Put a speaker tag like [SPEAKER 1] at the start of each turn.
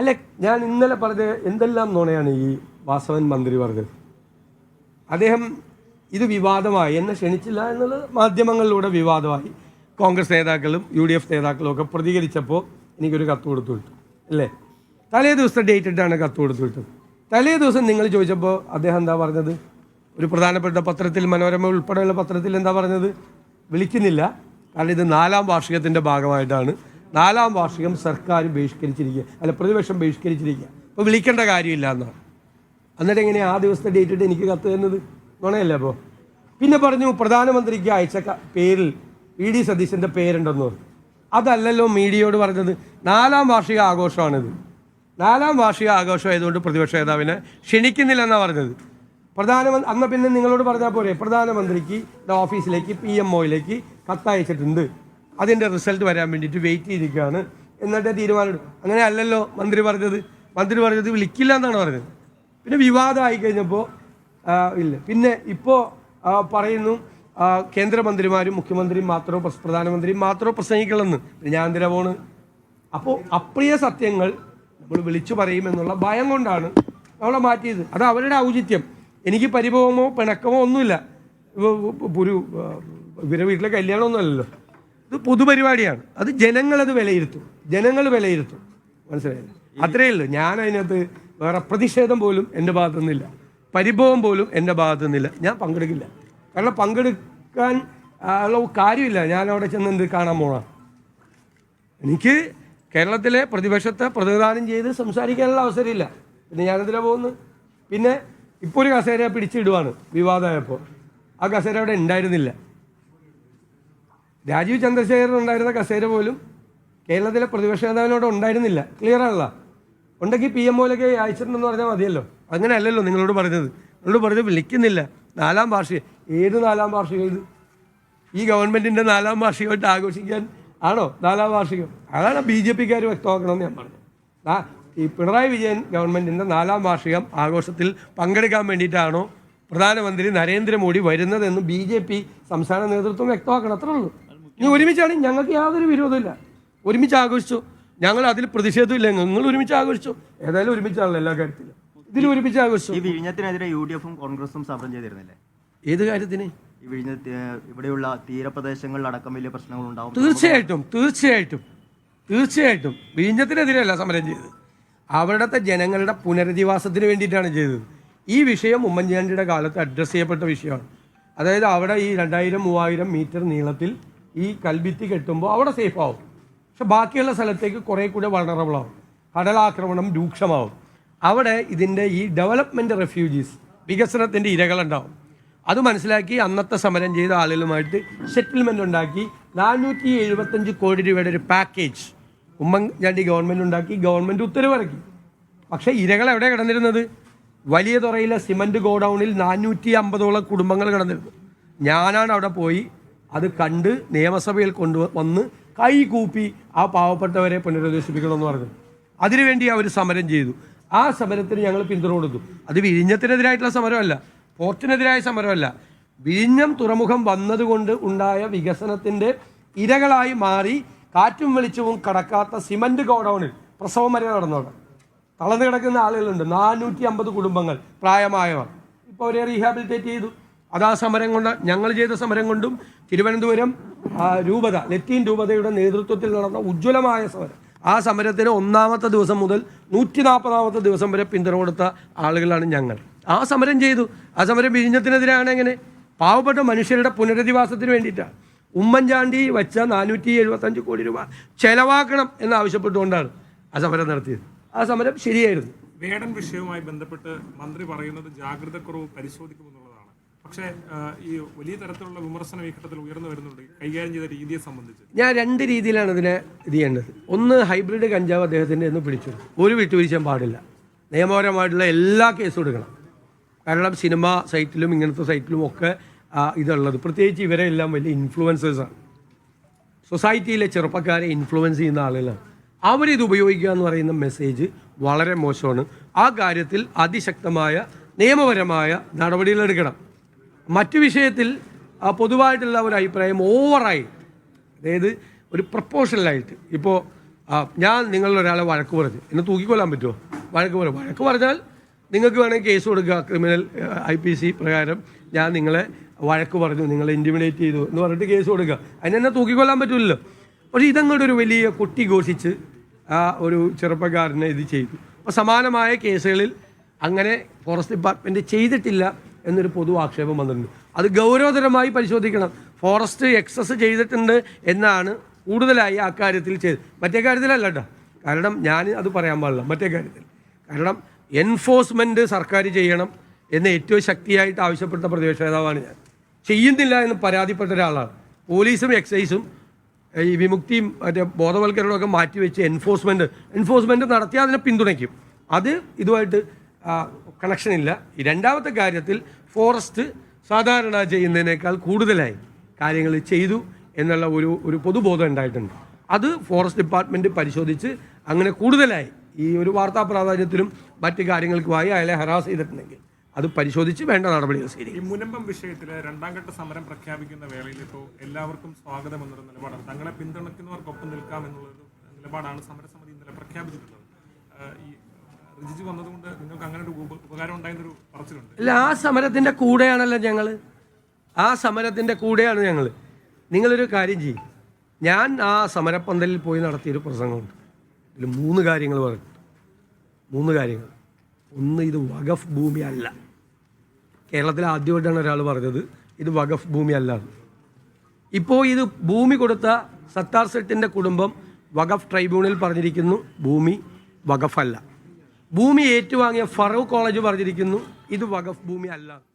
[SPEAKER 1] അല്ല ഞാൻ ഇന്നലെ പറഞ്ഞത് എന്തെല്ലാം നുണയാണ് ഈ വാസവൻ മന്ത്രി പറഞ്ഞത്? അദ്ദേഹം ഇത് വിവാദമായി എന്നെ ക്ഷണിച്ചില്ല എന്നുള്ളത് മാധ്യമങ്ങളിലൂടെ വിവാദമായി. കോൺഗ്രസ് നേതാക്കളും യു ഡി എഫ് നേതാക്കളും ഒക്കെ പ്രതികരിച്ചപ്പോൾ എനിക്കൊരു കത്ത് കൊടുത്തു വിട്ടു അല്ലേ? തലേ ദിവസത്തെ ഡേറ്റ് ഇട്ടാണ് കത്ത് കൊടുത്തു വിട്ടത്. തലേ ദിവസം നിങ്ങൾ ചോദിച്ചപ്പോൾ അദ്ദേഹം എന്താ പറഞ്ഞത്? ഒരു പ്രധാനപ്പെട്ട പത്രത്തിൽ മനോരമ ഉൾപ്പെടെയുള്ള പത്രത്തിൽ എന്താ പറഞ്ഞത്? വിളിക്കുന്നില്ല. കാരണം ഇത് നാലാം വാർഷികത്തിന്റെ ഭാഗമായിട്ടാണ് നാലാം വാർഷികം സർക്കാർ ബഹിഷ്കരിച്ചിരിക്കുക. അല്ല പ്രതിപക്ഷം ബഹിഷ്കരിച്ചിരിക്കുക. അപ്പോൾ വിളിക്കേണ്ട കാര്യമില്ല എന്നാണ് എന്നിട്ട് എങ്ങനെ ആ ദിവസത്തെ ഡേറ്റ് ഇട്ട് എനിക്ക് കത്ത് തന്നത് നുണയല്ലേ അപ്പോൾ പിന്നെ പറഞ്ഞു പ്രധാനമന്ത്രിക്ക് അയച്ച പേരിൽ വി ഡി സതീശന്റെ പേരുണ്ടെന്ന് പറഞ്ഞു. അതല്ലല്ലോ മീഡിയയോട് പറഞ്ഞത്. നാലാം വാർഷിക ആഘോഷമാണിത്. നാലാം വാർഷിക ആഘോഷമായതുകൊണ്ട് പ്രതിപക്ഷ നേതാവിനെ ക്ഷണിക്കുന്നില്ലെന്നാണ് പറഞ്ഞത്. പ്രധാനമന്ത്രി അന്ന് പിന്നെ നിങ്ങളോട് പറഞ്ഞാൽ പോരെ. പ്രധാനമന്ത്രിക്ക് ഓഫീസിലേക്ക് പി എം ഒയിലേക്ക് കത്തയച്ചിട്ടുണ്ട്. അതിന്റെ റിസൾട്ട് വരാൻ വേണ്ടിയിട്ട് വെയിറ്റ് ചെയ്തിരിക്കുകയാണ്. എന്നിട്ട് തീരുമാനമെടുക്കും അങ്ങനെ അല്ലല്ലോ മന്ത്രി പറഞ്ഞത്. മന്ത്രി പറഞ്ഞത് വിളിക്കില്ല എന്നാണ് പറഞ്ഞത്. പിന്നെ വിവാദമായി കഴിഞ്ഞപ്പോൾ ഇല്ല. പിന്നെ ഇപ്പോൾ പറയുന്നു കേന്ദ്രമന്ത്രിമാരും മുഖ്യമന്ത്രിയും മാത്രമോ പ്രധാനമന്ത്രിയും മാത്രമോ പ്രസംഗിക്കണമെന്ന്. ഞാൻ എന്തിനാ പോണ്? അപ്പോൾ അപ്രിയ സത്യങ്ങൾ നമ്മൾ വിളിച്ചു പറയുമെന്നുള്ള ഭയം കൊണ്ടാണ് നമ്മളെ മാറ്റിയത്. അത് അവരുടെ ഔചിത്യം. എനിക്ക് പരിഭവമോ പിണക്കമോ ഒന്നുമില്ല. ഒരു ഇവരെ വീട്ടിലെ കല്യാണമൊന്നുമല്ലല്ലോ ഇത് പൊതുപരിപാടിയാണ്. അത് ജനങ്ങളത് വിലയിരുത്തും. ജനങ്ങൾ വിലയിരുത്തും. മനസ്സിലായില്ല? അത്രയേ ഉള്ളൂ ഞാൻ അതിനകത്ത് വേറെ പ്രതിഷേധം പോലും എന്റെ ഭാഗത്തു നിന്നില്ല പരിഭവം പോലും എന്റെ ഭാഗത്തു നിന്നില്ല ഞാൻ പങ്കെടുക്കില്ല. കാരണം പങ്കെടുക്കാൻ ഉള്ള കാര്യമില്ല. ഞാൻ അവിടെ ചെന്ന് എന്ത് കാണാൻ പോകണം എനിക്ക് കേരളത്തിലെ പ്രതിപക്ഷത്തെ പ്രതിനിധാനം ചെയ്ത് സംസാരിക്കാനുള്ള അവസരമില്ല. പിന്നെ ഞാനെന്തിനാ പോകുന്നു? പിന്നെ ഇപ്പോൾ ഒരു കസേര പിടിച്ചിടുവാണ് വിവാദമായപ്പോൾ. ആ കസേര അവിടെ ഉണ്ടായിരുന്നില്ല. രാജീവ് ചന്ദ്രശേഖരൻ ഉണ്ടായിരുന്ന കസേര പോലും കേരളത്തിലെ പ്രതിപക്ഷ നേതാവിനോട് ഉണ്ടായിരുന്നില്ല. ക്ലിയർ ആണല്ലോ. ഉണ്ടെങ്കിൽ പി എം ഒയിലൊക്കെ അയച്ചിട്ടുണ്ടെന്ന് പറഞ്ഞാൽ മതിയല്ലോ. അങ്ങനെ അല്ലല്ലോ നിങ്ങളോട് പറഞ്ഞത്. നിങ്ങളോട് പറഞ്ഞത് വിളിക്കുന്നില്ല. നാലാം വാർഷികം ഏത് നാലാം വാർഷികം ഇത് ഈ ഗവൺമെന്റിന്റെ നാലാം വാർഷികമായിട്ട് ആഘോഷിക്കാൻ ആണോ നാലാം വാർഷികം? അതാണ് ബി ജെ പിക്കാർ വ്യക്തമാക്കണമെന്ന് ഞാൻ പറഞ്ഞു ഈ പിണറായി വിജയൻ ഗവൺമെന്റിന്റെ നാലാം വാർഷികം ആഘോഷത്തിൽ പങ്കെടുക്കാൻ വേണ്ടിയിട്ടാണോ പ്രധാനമന്ത്രി നരേന്ദ്രമോദി വരുന്നതെന്ന് ബി ജെ പി സംസ്ഥാന നേതൃത്വം വ്യക്തമാക്കണം. അത്രേ ഉള്ളൂ. ഇനി ഒരുമിച്ചാണ് ഞങ്ങൾക്ക് യാതൊരു വിരോധമില്ല ഒരുമിച്ച് ആഘോഷിച്ചു. ഞങ്ങൾ അതിൽ പ്രതിഷേധമില്ല നിങ്ങൾ ഒരുമിച്ച് ആഘോഷിച്ചു. ഏതായാലും ഒരുമിച്ചാണല്ലോ എല്ലാ കാര്യത്തിലും. ഇതിൽ ഒരുമിച്ച് ആഘോഷിച്ചു.
[SPEAKER 2] ഈ വിഴിഞ്ഞത്തിനെതിരെ യു ഡി എഫും കോൺഗ്രസും സമരം ചെയ്തിരുന്നില്ലേ?
[SPEAKER 1] ഏത് കാര്യത്തിന്?
[SPEAKER 2] ഇവിടെയുള്ള തീരപ്രദേശങ്ങളിലടക്കം വലിയ പ്രശ്നങ്ങൾ ഉണ്ടാവും.
[SPEAKER 1] തീർച്ചയായിട്ടും തീർച്ചയായിട്ടും തീർച്ചയായിട്ടും വിഴിഞ്ഞത്തിനെതിരെയല്ല സമരം ചെയ്തത്. അവിടുത്തെ ജനങ്ങളുടെ പുനരധിവാസത്തിന് വേണ്ടിയിട്ടാണ് ചെയ്തത്. ഈ വിഷയം ഉമ്മൻചാണ്ടിയുടെ കാലത്ത് അഡ്രസ്സ് ചെയ്യപ്പെട്ട വിഷയമാണ്. അതായത് അവിടെ ഈ രണ്ടായിരം മൂവായിരം മീറ്റർ നീളത്തിൽ ഈ കൽഭിത്തി കെട്ടുമ്പോൾ അവിടെ സേഫ് ആവും. പക്ഷെ ബാക്കിയുള്ള സ്ഥലത്തേക്ക് കുറേ കൂടെ വളറബിൾ ആവും. കടലാക്രമണം രൂക്ഷമാവും. അവിടെ ഇതിന്റെ ഈ ഡെവലപ്മെന്റ് റെഫ്യൂജീസ് വികസനത്തിന്റെ ഇരകളുണ്ടാവും അത് മനസ്സിലാക്കി അന്നത്തെ സമരം ചെയ്ത ആളുകളുമായിട്ട് സെറ്റിൽമെന്റ് ഉണ്ടാക്കി. നാനൂറ്റി എഴുപത്തഞ്ച് കോടി രൂപയുടെ ഒരു പാക്കേജ് ഉമ്മൻചാണ്ടി ഗവൺമെന്റ് ഉണ്ടാക്കി ഗവൺമെന്റ് ഉത്തരവിറക്കി. പക്ഷേ ഇരകൾ എവിടെ കിടന്നിരുന്നത്? വലിയ തുറയിലെ സിമന്റ് ഗോഡൗണിൽ നാനൂറ്റി അമ്പതോളം കുടുംബങ്ങൾ കിടന്നിരുന്നു. ഞാനാണ് അവിടെ പോയി അത് കണ്ട് നിയമസഭയിൽ കൊണ്ടു വന്ന് കൈകൂപ്പി ആ പാവപ്പെട്ടവരെ പുനരധിവസിപ്പിക്കണമെന്ന് പറഞ്ഞു. അതിനുവേണ്ടി അവർ സമരം ചെയ്തു. ആ സമരത്തിന് ഞങ്ങൾ പിന്തുണ കൊടുത്തു. അത് വിഴിഞ്ഞത്തിനെതിരായിട്ടുള്ള സമരമല്ല പോർട്ടിനെതിരായ സമരമല്ല. വിഴിഞ്ഞം തുറമുഖം വന്നതുകൊണ്ട് ഉണ്ടായ വികസനത്തിന്റെ ഇരകളായി മാറി കാറ്റും വെളിച്ചവും കടക്കാത്ത സിമന്റ് ഗോഡൗണിൽ പ്രസവം വരെ നടന്നവിടെ തളർന്നു കിടക്കുന്ന ആളുകളുണ്ട്. നാനൂറ്റി അമ്പത് കുടുംബങ്ങൾ പ്രായമായവർ. ഇപ്പോൾ അവരെ റീഹാബിലിറ്റേറ്റ് ചെയ്തു. അത് ആ സമരം കൊണ്ട് ഞങ്ങൾ ചെയ്ത സമരം കൊണ്ടും തിരുവനന്തപുരം രൂപത ലത്തീൻ രൂപതയുടെ നേതൃത്വത്തിൽ നടന്ന ഉജ്ജ്വലമായ സമരം. ആ സമരത്തിന് ഒന്നാമത്തെ ദിവസം മുതൽ നൂറ്റി നാൽപ്പതാമത്തെ ദിവസം വരെ പിന്തുണ കൊടുത്ത ആളുകളാണ് ഞങ്ങൾ. ആ സമരം ചെയ്തു. ആ സമരം വിഴിഞ്ഞത്തിനെതിരാണ് എങ്ങനെ? പാവപ്പെട്ട മനുഷ്യരുടെ പുനരധിവാസത്തിന് വേണ്ടിയിട്ടാണ്. ഉമ്മൻചാണ്ടി വെച്ച നാനൂറ്റി എഴുപത്തഞ്ച് കോടി രൂപ ചെലവാക്കണം എന്ന് ആവശ്യപ്പെട്ടുകൊണ്ടാണ് ആ സമരം നടത്തിയത്. ആ സമരം ശരിയായിരുന്നു.
[SPEAKER 3] വേടൻ വിഷയവുമായി ബന്ധപ്പെട്ട് മന്ത്രി പറയുന്നത് ജാഗ്രതക്കുറവ് പരിശോധിക്കുമെന്നുള്ളതാണ്. പക്ഷേ ഈ വലിയ തരത്തിലുള്ള വിമർശനം ഈ ഘട്ടത്തിൽ ഉയർന്നു വരുന്നുണ്ട് കൈകാര്യം ചെയ്ത രീതിയെ സംബന്ധിച്ച്.
[SPEAKER 1] ഞാൻ രണ്ട് രീതിയിലാണ് ഇതിനെ ഇത് ചെയ്യേണ്ടത്. ഒന്ന് ഹൈബ്രിഡ് കഞ്ചാവ് അദ്ദേഹത്തിന്റെ ഒന്ന് പിടിച്ചു. ഒരു വിട്ടുവീഴ്ചയും പാടില്ല. നിയമപരമായിട്ടുള്ള എല്ലാ കേസും എടുക്കണം. കാരണം സിനിമ സൈറ്റിലും ഇങ്ങനത്തെ സൈറ്റിലും ഒക്കെ ഇതുള്ളത്. പ്രത്യേകിച്ച് ഇവരെ എല്ലാം വലിയ ഇൻഫ്ലുവൻസേഴ്സാണ് സൊസൈറ്റിയിലെ ചെറുപ്പക്കാരെ ഇൻഫ്ലുവൻസ് ചെയ്യുന്ന ആളുകളാണ്. അവരിത് ഉപയോഗിക്കുക എന്ന് പറയുന്ന മെസ്സേജ് വളരെ മോശമാണ്. ആ കാര്യത്തിൽ അതിശക്തമായ നിയമപരമായ നടപടികളെടുക്കണം മറ്റു വിഷയത്തിൽ പൊതുവായിട്ടുള്ള ഒരു അഭിപ്രായം ഓവറായി. അതായത് ഒരു പ്രപ്പോഷണലായിട്ട്. ഇപ്പോൾ ഞാൻ നിങ്ങളൊരാളെ വഴക്ക് പറഞ്ഞു. എന്നെ തൂക്കിക്കൊല്ലാൻ പറ്റുമോ? വഴക്ക് പറയും വഴക്ക് പറഞ്ഞാൽ നിങ്ങൾക്ക് വേണമെങ്കിൽ കേസ് കൊടുക്കുക. ക്രിമിനൽ ഐ പി സി പ്രകാരം ഞാൻ നിങ്ങളെ വഴക്ക് പറഞ്ഞു നിങ്ങളെ ഇന്റിമിഡേറ്റ് ചെയ്തു എന്ന് പറഞ്ഞിട്ട് കേസ് കൊടുക്കുക. അതിനെന്നെ തൂക്കിക്കൊല്ലാൻ പറ്റില്ലല്ലോ പക്ഷേ ഇതങ്ങോട്ട് ഒരു വലിയ കൊട്ടി ഘോഷിച്ച് ആ ഒരു ചെറുപ്പക്കാരനെ ഇത് ചെയ്തു. അപ്പോൾ സമാനമായ കേസുകളിൽ അങ്ങനെ ഫോറസ്റ്റ് ഡിപ്പാർട്ട്മെന്റ് ചെയ്തിട്ടില്ല. എന്നൊരു പൊതു ആക്ഷേപം വന്നിട്ടുണ്ട്. അത് ഗൗരവതരമായി പരിശോധിക്കണം. ഫോറസ്റ്റ് എക്സസ് ചെയ്തിട്ടുണ്ട് എന്നാണ് കൂടുതലായി ആ കാര്യത്തിൽ ചെയ്ത്. മറ്റേ കാര്യത്തിലല്ല കേട്ടോ. കാരണം ഞാൻ അത് പറയാൻ പാടില്ല. മറ്റേ കാര്യത്തിൽ. കാരണം എൻഫോഴ്സ്മെന്റ് സർക്കാർ ചെയ്യണം എന്ന് ഏറ്റവും ശക്തിയായിട്ട് ആവശ്യപ്പെട്ട പ്രതിപക്ഷ നേതാവാണ് ഞാൻ. ചെയ്യുന്നില്ല എന്ന് പരാതിപ്പെട്ട ഒരാളാണ്. പോലീസും എക്സൈസും ഈ വിമുക്തിയും മറ്റേ ബോധവൽക്കരണമൊക്കെ മാറ്റിവെച്ച് എൻഫോഴ്സ്മെന്റ് എൻഫോഴ്സ്മെന്റ് നടത്തി അതിനെ പിന്തുണയ്ക്കും. അത് ഇതുമായിട്ട് കണക്ഷൻ ഇല്ല. രണ്ടാമത്തെ കാര്യത്തിൽ ഫോറസ്റ്റ് സാധാരണ ചെയ്യുന്നതിനേക്കാൾ കൂടുതലായി കാര്യങ്ങൾ ചെയ്തു എന്നുള്ള ഒരു ഒരു പൊതുബോധം ഉണ്ടായിട്ടുണ്ട്. അത് ഫോറസ്റ്റ് ഡിപ്പാർട്ട്മെന്റ് പരിശോധിച്ച് അങ്ങനെ കൂടുതലായി ഈ ഒരു വാർത്താ പ്രാധാന്യത്തിലും മറ്റ് കാര്യങ്ങൾക്കുമായി അയാളെ ഹറാസ് ചെയ്തിട്ടുണ്ടെങ്കിൽ അത് പരിശോധിച്ച് വേണ്ട നടപടികൾ സ്വീകരിക്കും.
[SPEAKER 3] മുനമ്പം വിഷയത്തിൽ രണ്ടാം ഘട്ട സമരം പ്രഖ്യാപിക്കുന്ന വേളയിൽ ഇപ്പോൾ എല്ലാവർക്കും സ്വാഗതം എന്നൊരു നിലപാടാണ്. തങ്ങളെ പിന്തുണയ്ക്കുന്നവർക്കൊപ്പം നിൽക്കാം എന്നുള്ളൊരു നിലപാടാണ് സമരസമിതി ഇന്നലെ പ്രഖ്യാപിച്ചിട്ടുള്ളത്. ഈ റിജിജു വന്നതുകൊണ്ട് അങ്ങനെ ഒരു ഉപ- ഉപകാരം
[SPEAKER 1] അല്ല ആ സമരത്തിന്റെ കൂടെയാണല്ലോ ഞങ്ങൾ ആ സമരത്തിന്റെ കൂടെയാണ് ഞങ്ങൾ നിങ്ങളൊരു കാര്യം ചെയ്യും. ഞാൻ ആ സമരപ്പന്തലിൽ പോയി നടത്തിയൊരു പ്രസംഗമുണ്ട്. ഇതിൽ മൂന്ന് കാര്യങ്ങൾ പറഞ്ഞു മൂന്ന് കാര്യങ്ങൾ. ഒന്ന് ഇത് വഖഫ് ഭൂമി അല്ല. കേരളത്തിൽ ആദ്യമായിട്ടാണ് ഒരാൾ പറഞ്ഞത്. ഇത് വഖഫ് ഭൂമി അല്ല ഇപ്പോൾ ഇത് ഭൂമി കൊടുത്ത സത്താർ സെട്ടിന്റെ കുടുംബം വഖഫ് ട്രൈബ്യൂണൽ പറഞ്ഞിരിക്കുന്നു. ഭൂമി വഖഫല്ല. ഭൂമി ഏറ്റുവാങ്ങിയ ഫറൂഖ് കോളേജ് പറഞ്ഞിരിക്കുന്നു. ഇത് വഖഫ് ഭൂമി അല്ല.